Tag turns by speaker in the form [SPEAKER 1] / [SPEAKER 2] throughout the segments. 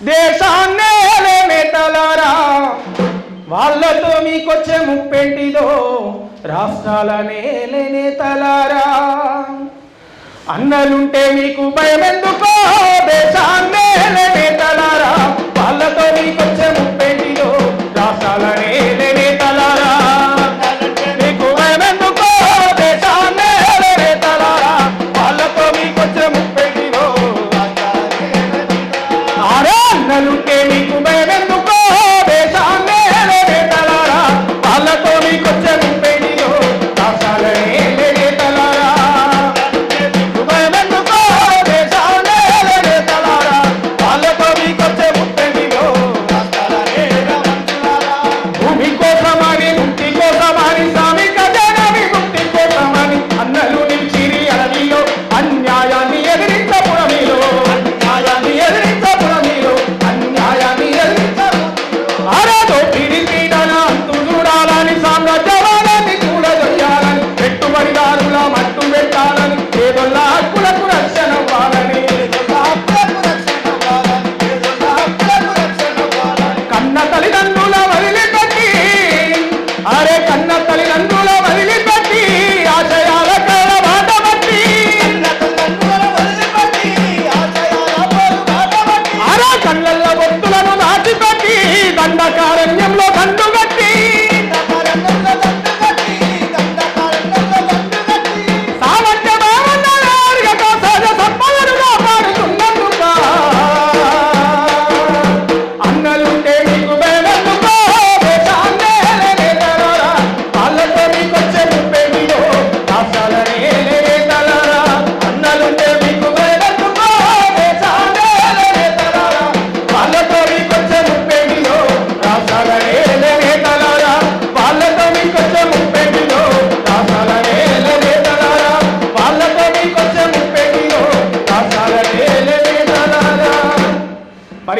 [SPEAKER 1] దేశాన్నే నేతలారా వాళ్ళతో మీకొచ్చే ముప్పెంటిదో రాష్ట్రాలనే నేతలారా. అన్నలుంటే మీకు భయమెందుకో దేశాన్ని ആരെ കണ്ണ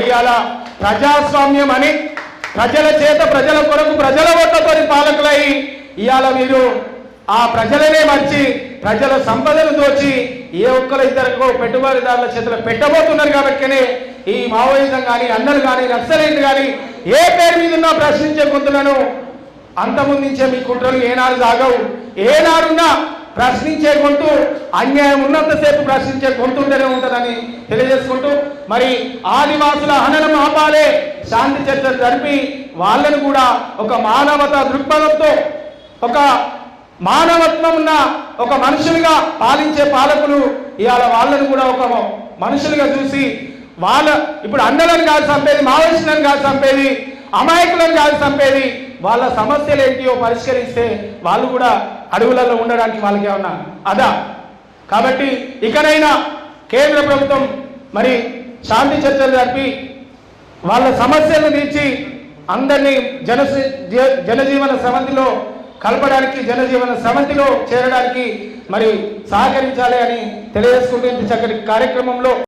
[SPEAKER 1] మరి ప్రజాస్వామ్యం అని ప్రజల చేత ప్రజల కొరకు ప్రజల ఓట్లతో పాలకులై ఇవాళ మీరు. ఆ ప్రజలనే మర్చి ప్రజల సంపదను దోచి ఏ ఒక్కరు ఇద్దరికో పెట్టుబడిదారుల చేతిలో పెట్టబోతున్నారు కాబట్టినే ఈ మావోయిజం కానీ అన్నలు కానీ నక్సలైట్లు కానీ ఏ పేరు మీద ఉన్నా ప్రశ్నించే గొంతులను అంతమొందించే మీ కుట్రలు ఏనాడు సాగవు ఏనాడున్నా ప్రశ్నించే గొంతు అన్యాయం ఉన్నంతసేపు ప్రశ్నించే గొంతు ఉంటుందని తెలియజేసుకుంటూ మరి ఆదివాసుల హననం ఆపాలే శాంతి చర్చలు జరిపి వాళ్ళను కూడా ఒక మానవత దృక్పథంతో ఒక మానవత్వం ఉన్న ఒక మనుషులుగా పాలించే పాలకులు ఇవాళ వాళ్ళను కూడా ఒక మనుషులుగా చూసి వాళ్ళ ఇప్పుడు అందరం కాదు చంపేది మావోయిస్టులను కాదు చంపేది అమాయకులను కాదు చంపేది వాళ్ళ సమస్యలు ఏంటియో పరిష్కరిస్తే వాళ్ళు కూడా అడవులలో ఉండడానికి వాళ్ళకి ఏమన్నా అదా? కాబట్టి ఇకనైనా కేంద్ర ప్రభుత్వం మరి శాంతి చర్చలు జరిపి వాళ్ళ సమస్యలను తీర్చి అందరినీ జన జనజీవన సమితిలో కలపడానికి జనజీవన సమితిలో చేరడానికి మరి సహకరించాలి అని తెలియజేసుకుంటూ చక్కటి కార్యక్రమంలో